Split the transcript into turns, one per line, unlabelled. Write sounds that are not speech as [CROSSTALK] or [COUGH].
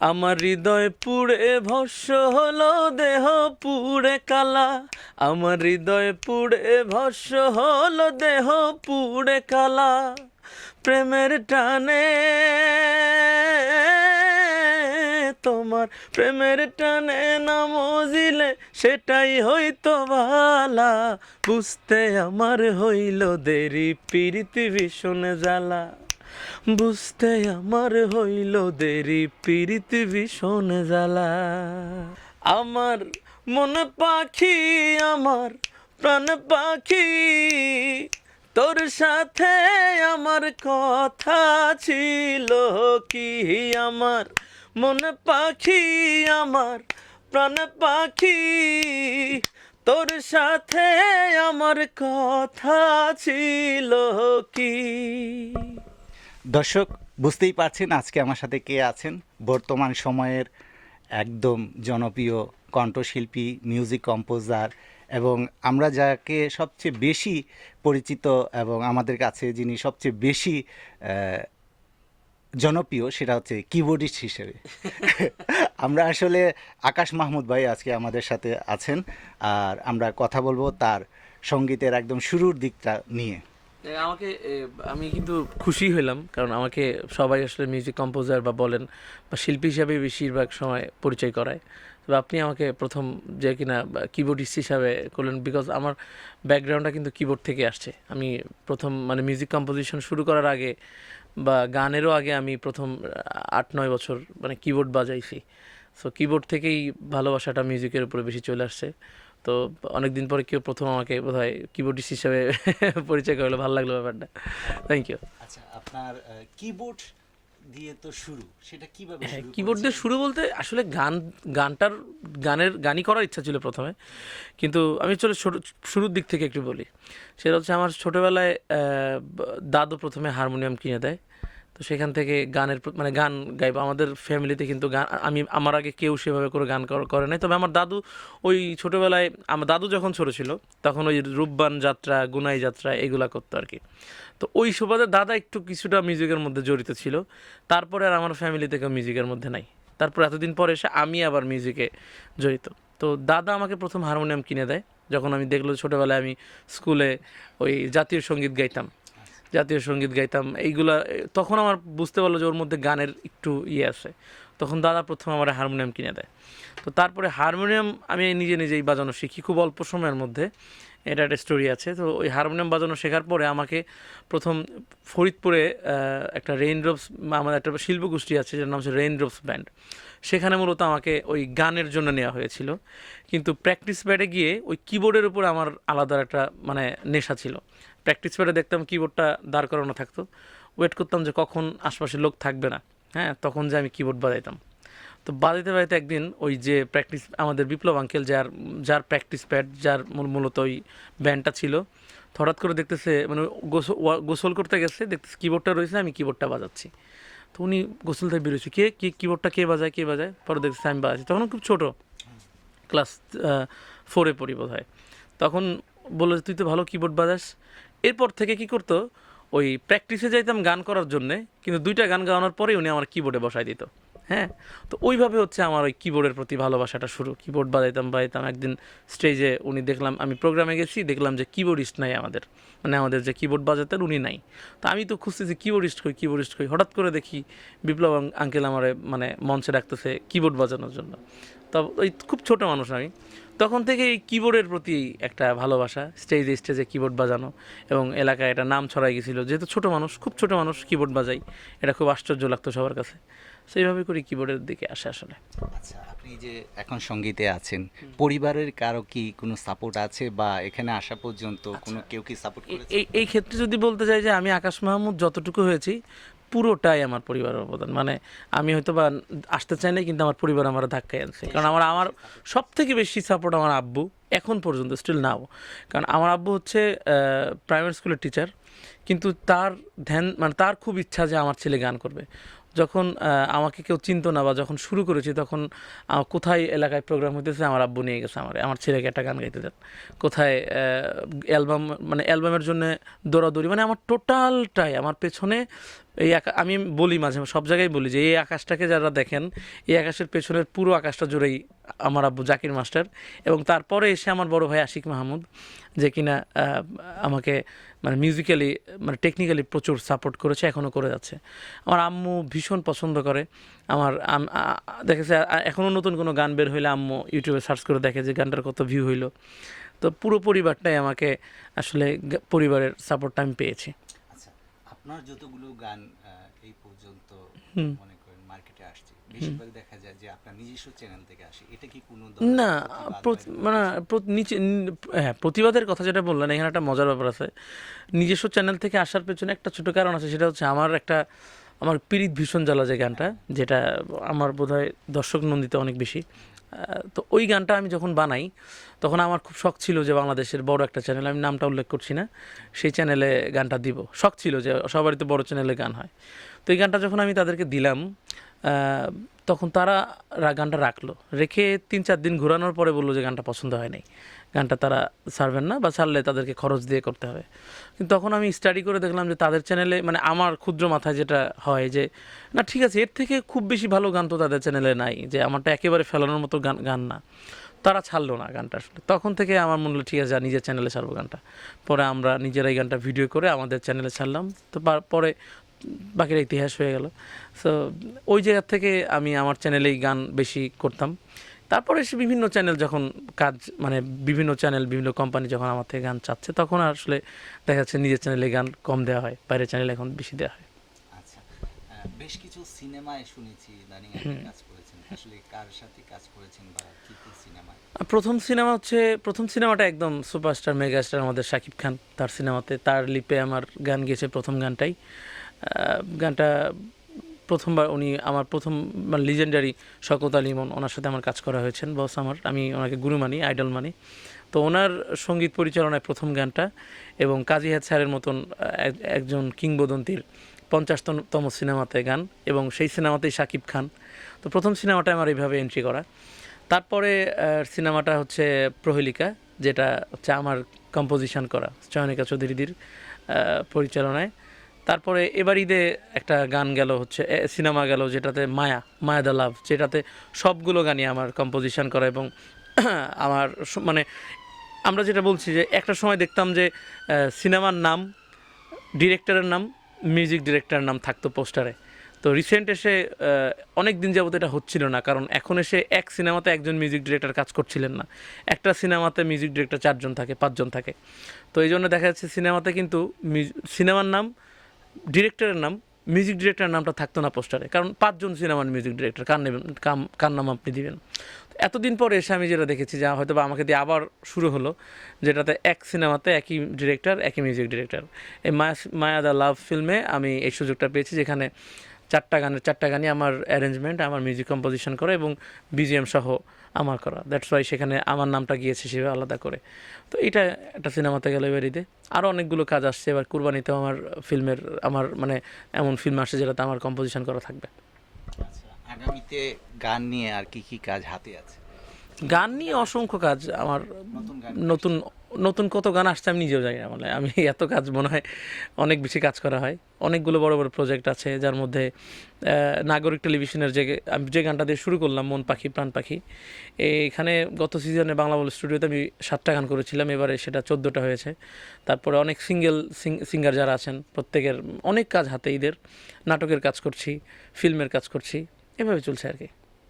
আমার হৃদয় পুড়ে ভস্য হলো, দেহ পুড়ে কালা। আমার হৃদয় পুড়ে ভস্য হলো, দেহ পুড়ে কালা। প্রেমের টানে, তোমার প্রেমের টানে না মজিলে সেটাই হইতো ভালা বুঝতে আমার হইল দেরি পৃথিবী ভীষণ জ্বালা। বুঝতে আমার হইল দেরি প্রীতি ভীষণ জ্বালা। আমার মন পাখি, আমার প্রাণ পাখি, তোর সাথে আমার কথা ছিল কি? আমার মন পাখি, আমার প্রাণ পাখি, তোর সাথে আমার কথা ছিল কি?
দর্শক, বুঝতেই পারছেন আজকে আমার সাথে কে আছেন? বর্তমান সময়ের একদম জনপ্রিয় কণ্ঠশিল্পী মিউজিক কম্পোজার এবং আমরা যাকে সবচেয়ে বেশি পরিচিত এবং আমাদের কাছে যিনি সবচেয়ে বেশি জনপ্রিয় সেটা হচ্ছে কিবোর্ডিস্ট হিসেবে। আমরা আসলে আকাশ মাহমুদ ভাই আজকে আমাদের সাথে আছেন আর আমরা কথা বলব তার সঙ্গীতের একদম শুরুর দিকটা নিয়ে।
আমাকে আমি কিন্তু খুশি হইলাম, কারণ আমাকে সবাই আসলে মিউজিক কম্পোজার বা বলেন বা শিল্পী হিসাবে বেশিরভাগ সময় পরিচয় করায়। তবে আপনি আমাকে প্রথম যে কিনা কিবোর্ডিস্ট হিসাবে করলেন বিকজ আমার ব্যাকগ্রাউন্ডটা কিন্তু কিবোর্ড থেকে আসছে। আমি প্রথম মানে মিউজিক কম্পোজিশন শুরু করার আগে বা গানেরও আগে আমি প্রথম আট নয় বছর মানে কিবোর্ড বাজাইছি। সো কিবোর্ড থেকেই ভালোবাসাটা মিউজিকের উপরে বেশি চলে আসছে। তো অনেকদিন পরে কেউ প্রথম আমাকে বোধ হয় কিবোর্ডিস্ট হিসাবে পরিচয় করল। ভালো লাগল ব্যাপারটা। থ্যাংক ইউ
আচ্ছা আপনার কিবোর্ড দিয়ে তো শুরু সেটা কীভাবে
হ্যাঁ কিবোর্ড দিয়ে শুরু বলতে আসলে গান গানটার গানের গানই করার ইচ্ছা ছিল প্রথমে। কিন্তু আমি চলে শুরুর দিক থেকে একটু বলি। সেটা হচ্ছে আমার ছোটোবেলায় দাদু প্রথমে হারমোনিয়াম কিনে দেয়। তো সেখান থেকে গানের মানে গান গাইবো। আমাদের ফ্যামিলিতে কিন্তু গান আমি, আমার আগে কেউ সেভাবে করে গান করে নাই। তবে আমার দাদু ওই ছোটোবেলায়, আমার দাদু যখন ছোটো ছিল, তখন ওই রূপবান যাত্রা, গুনাই যাত্রা এগুলা করতো আর কি। তো ওই সুবাদে দাদা একটু কিছুটা মিউজিকের মধ্যে জড়িত ছিল। তারপরে আর আমার ফ্যামিলি থেকে মিউজিকের মধ্যে নাই। তারপর এতদিন পরে এসে আমি আবার মিউজিকে জড়িত। তো দাদা আমাকে প্রথম হারমোনিয়াম কিনে দেয়। যখন আমি দেখল ছোটোবেলায় আমি স্কুলে ওই জাতীয় সংগীত গাইতাম। জাতীয় সংগীত গাইতাম। এইগুলা, তখন আমার বুঝতে পারল যে ওর মধ্যে গানের একটু ইয়ে আছে। তখন দাদা প্রথম আমার হারমোনিয়াম কিনে দেয়। তো তারপরে হারমোনিয়াম আমি নিজে নিজেই বাজানো শিখি, খুব অল্প সময়ের মধ্যে। এটা একটা স্টোরি আছে। তো ওই হারমোনিয়াম বাজানো শেখার পরে আমাকে প্রথম ফরিদপুরে একটা রেইন ড্রপস আমাদের একটা শিল্পগোষ্ঠী আছে, যার নাম হচ্ছে রেইন ড্রপস ব্যান্ড সেখানে মূলত আমাকে ওই গানের জন্য নেওয়া হয়েছিল। কিন্তু প্র্যাকটিস প্যাডে গিয়ে ওই কিবোর্ডের উপর আমার আলাদা একটা মানে নেশা ছিল। প্র্যাকটিস প্যাডে দেখতাম কিবোর্ডটা দাঁড় করানো থাকতো। ওয়েট করতাম যে কখন আশপাশে লোক থাকবে না। হ্যাঁ তখন যে আমি কিবোর্ড বাজাইতাম। তো বাজাইতে বাজাইতে একদিন ওই যে প্র্যাকটিস আমাদের বিপ্লব আঙ্কেল যার যার প্র্যাকটিস প্যাড যার মূল- মূলত ওই ব্যান্ডটা ছিল হঠাৎ করে দেখতেছে মানে গোসল করতে গেছে, দেখতেছে কিবোর্ডটা রয়েছে, আমি কিবোর্ডটা বাজাচ্ছি। তো উনি গোসল থেকে বেরোচ্ছে। কে কে কিবোর্ডটা কে বাজায় কে বাজায়? পরে দেখছি আমি বাজাচ্ছি। তখন খুব ছোটো। ক্লাস ফোরে পড়ি বোধ হয় তখন বলল তুই তো ভালো কিবোর্ড বাজাস। এরপর থেকে কি করতো? ওই প্র্যাকটিসে যাইতাম গান করার জন্যে, কিন্তু দুইটা গান গাওয়ানোর পরেই উনি আমার কিবোর্ডে বসাই দিত। হ্যাঁ তো ওইভাবে হচ্ছে আমার ওই কিবোর্ডের প্রতি ভালোবাসাটা শুরু। কিবোর্ড বাজাইতাম বাজাইতাম, একদিন স্টেজে উনি দেখলাম, আমি প্রোগ্রামে গেছি, দেখলাম যে কিবোর্ডিস্ট নাই আমাদের। মানে আমাদের যে কিবোর্ড বাজাতেন উনি নাই। তো আমি তো খুঁজতেছি কিবোর্ডিস্ট কই কিবোর্ডিস্ট কই। হঠাৎ করে দেখি বিপ্লব আঙ্কেল আমার মানে মঞ্চে রাখতেছে কিবোর্ড বাজানোর জন্য। তো ওই খুব ছোটো মানুষ আমি। তখন থেকে এই কিবোর্ডের প্রতি একটা ভালোবাসা স্টেজে স্টেজে কিবোর্ড বাজানো এবং এলাকায় এটা নাম ছড়াই গেছিল। যেহেতু ছোট মানুষ খুব ছোট মানুষ কিবোর্ড বাজাই এটা খুব আশ্চর্য লাগতো সবার কাছে। সেইভাবে করে কিবোর্ডের দিকে আসে আসলে।
আচ্ছা আপনি যে এখন সঙ্গীতে আছেন পরিবারের কারও কি কোনো সাপোর্ট আছে বা এখানে আসা পর্যন্ত কোনো কেউ কি সাপোর্ট
এই এই ক্ষেত্রে যদি বলতে চাই যে আমি আকাশ মাহমুদ যতটুকু হয়েছি পুরোটাই আমার পরিবারের অবদান। মানে আমি হয়তো বা আসতে চাই না কিন্তু আমার পরিবার আমার ধাক্কায় আনছে। কারণ আমার আমার সব থেকে বেশি সাপোর্ট আমার আব্বু এখন পর্যন্ত স্টিল নাও কারণ আমার আব্বু হচ্ছে প্রাইমারি স্কুলের টিচার কিন্তু তার ধ্যান মানে তার খুব ইচ্ছা যে আমার ছেলে গান করবে। যখন আমাকে কেউ চিনতো না বা যখন শুরু করেছি তখন কোথায় এলাকায় প্রোগ্রাম হইতেছে, আমার আব্বু নিয়ে গেছে আমার। আমার ছেলেকে একটা গান গাইতে দেন। কোথায় অ্যালবাম মানে অ্যালবামের জন্য দৌড়াদৌড়ি মানে আমার টোটালটাই আমার পেছনে এই আমি বলি মাঝে সব জায়গায় বলি যে, এই আকাশটাকে যারা দেখেন, এই আকাশের পেছনের পুরো আকাশটা জুড়েই আমার আব্বু জাকির মাস্টার। এবং তারপরে এসে আমার বড় ভাই আশিক মাহমুদ, যে কিনা আমাকে মানে মিউজিক্যালি মানে টেকনিক্যালি প্রচুর সাপোর্ট করেছে এখনও করে যাচ্ছে। আমার আম্মু ভীষণ পছন্দ করে। আমার দেখেছে এখনও নতুন কোনো গান বের হইলে আম্মু ইউটিউবে সার্চ করে দেখে যে গানটার কত ভিউ হইল। তো পুরো পরিবারটাই আমাকে আসলে পরিবারের সাপোর্টটা আমি পেয়েছি।
আচ্ছা আপনার যতগুলো গান এই পর্যন্ত। মনে করেন মার্কেটে আসছে বেশিরভাগ দেখা যায় যে আপনার নিজস্ব চ্যানেল থেকে আসে। এটা কি কোনো
না মানে নিচে হ্যাঁ প্রতিবাদের কথা যেটা বললেন এখানে একটা মজার ব্যাপার আছে। নিজস্ব চ্যানেল থেকে আসার পেছনে একটা ছোট কারণ আছে সেটা হচ্ছে আমার একটা আমার পীড়িত ভীষণ জ্বালা যে গানটা যেটা আমার বোধহয় দর্শক নন্দিত অনেক বেশি। তো ওই গানটা আমি যখন বানাই তখন আমার খুব শখ ছিল যে বাংলাদেশের বড় একটা চ্যানেল আমি নামটা উল্লেখ করছি না সেই চ্যানেলে গানটা দিব। শখ ছিল যে সবারই তো বড় চ্যানেলে গান হয়। তো এই গানটা যখন আমি তাদেরকে দিলাম তখন তারা গানটা রাখল। রেখে তিন চার দিন ঘোরানোর পরে বলল যে গানটা পছন্দ হয় নাই। গানটা তারা ছাড়বেন না বা ছাড়লে তাদেরকে খরচ দিয়ে করতে হবে। কিন্তু তখন আমি স্টাডি করে দেখলাম যে তাদের চ্যানেলে মানে আমার ক্ষুদ্র মাথায় যেটা হয় যে, না, ঠিক আছে, এর থেকে খুব বেশি ভালো গান তো তাদের চ্যানেলে নাই, যে আমারটা একেবারে ফেলানোর মতো গান গান না। তারা ছাড়লো না গানটা আসলে। তখন থেকে আমার মনে হলো, ঠিক আছে নিজের চ্যানেলে ছাড়বো গানটা। পরে আমরা নিজেরাই গানটা ভিডিও করে আমাদের চ্যানেলে ছাড়লাম। তো পরে বাকিরা ইতিহাস হয়ে গেল। সো ওই জায়গা থেকে আমি আমার চ্যানেলেই গান বেশি করতাম। তারপরে এসে বিভিন্ন চ্যানেল যখন কাজ মানে বিভিন্ন চ্যানেল বিভিন্ন কোম্পানি যখন আমার থেকে গান চাচ্ছে তখন আসলে দেখা যাচ্ছে নিজের চ্যানেলে গান কম দেওয়া হয় বাইরের চ্যানেলে এখন বেশি দেওয়া হয়।
আচ্ছা বেশ কিছু সিনেমায় শুনেছি ইদানিং কাজ করেছেন। আসলে কার সাথে কাজ করেছেন বা কি কি সিনেমায়
প্রথম সিনেমা হচ্ছে প্রথম সিনেমাটা একদম সুপারস্টার মেগাস্টার আমাদের শাকিব খান তার সিনেমাতে তার লিপে আমার গান গিয়েছে প্রথম গানটাই। গানটা প্রথমবার উনি আমার প্রথম মানে লিজেন্ডারি শকত আলী ইমন, ওনার সাথে আমার কাজ করা হয়েছেন বস আমার। আমি ওনাকে গুরু মানি আইডল মানি। তো ওনার সংগীত পরিচালনায় প্রথম গানটা এবং কাজী হাত স্যারের মতন এক- একজন কিংবদন্তির পঞ্চাশতম সিনেমাতে গান এবং সেই সিনেমাতেই শাকিব খান। তো প্রথম সিনেমাটা আমার এইভাবে এন্ট্রি করা। তারপরে সিনেমাটা হচ্ছে প্রহেলিকা, যেটা হচ্ছে আমার কম্পোজিশন করা, চয়নিকা চৌধুরীদির পরিচালনায়। তারপরে এবার ঈদে একটা গান গেল হচ্ছে সিনেমা গেল যেটাতে মায়া মায়া দ্য লাভ, যেটাতে সবগুলো গানই আমার কম্পোজিশন করা এবং [CLEARS THROAT] আমার মানে আমরা যেটা বলছি যে একটা সময় দেখতাম যে সিনেমার নাম, ডিরেক্টরের নাম মিউজিক ডিরেক্টরের নাম থাকতো পোস্টারে। তো রিসেন্ট এসে অনেক দিন যাবত এটা হচ্ছিল না, কারণ এখন এসে এক সিনেমাতে একজন মিউজিক ডিরেক্টর কাজ করছিলেন না। একটা সিনেমাতে মিউজিক ডিরেক্টর চারজন থাকে, পাঁচজন থাকে। তো এই জন্য দেখা যাচ্ছে সিনেমাতে কিন্তু সিনেমার নাম ডিরেক্টরের নাম মিউজিক ডিরেক্টরের নামটা থাকতো না পোস্টারে কারণ পাঁচজন সিনেমার মিউজিক ডিরেক্টর কার নেবেন কার নাম আপনি দিবেন? এতদিন পরে এসে আমি যেটা দেখেছি যা হয়তো বা আমাকে দিয়ে আবার শুরু হলো, যেটাতে এক সিনেমাতে একই ডিরেক্টর একই মিউজিক ডিরেক্টর এই মায়া মায়া দ্য লাভ ফিল্মে আমি এই সুযোগটা পেয়েছি, যেখানে চারটা গানের চারটা গানই আমার অ্যারেঞ্জমেন্ট আমার মিউজিক কম্পোজিশন করা এবং বিজিএম সহ আমার করা। দ্যাটস ওয়াই সেখানে আমার নামটা গিয়েছে সেভাবে আলাদা করে। তো এটা একটা সিনেমাতে গেল এবার ঈদে। আরও অনেকগুলো কাজ আসছে এবার কুরবানিতেও আমার ফিল্মের আমার মানে এমন ফিল্ম আসছে যেটাতে আমার কম্পোজিশন করা থাকবে।
আচ্ছা আগামীতে গান নিয়ে আর কি কি কাজ হাতে আছে?
গান নিয়ে অসংখ্য কাজ আমার
নতুন
নতুন কত গান আসছে আমি নিজেও জানি না। মানে আমি এত কাজ মনে হয় অনেক বেশি কাজ করা হয়। অনেকগুলো বড় বড় প্রজেক্ট আছে যার মধ্যে নাগরিক টেলিভিশনের যে, আমি যে গানটা দিয়ে শুরু করলাম, মন পাখি, প্রাণ পাখি, এখানে গত সিজনে বাংলা বল স্টুডিওতে আমি সাতটা গান করেছিলাম, এবারে সেটা চোদ্দোটা হয়েছে। তারপরে অনেক সিঙ্গেল সিঙ্গার যারা আছেন, প্রত্যেকের অনেক কাজ হাতে ঈদের, নাটকের কাজ করছি ফিল্মের কাজ করছি, এভাবে চলছে আর কি।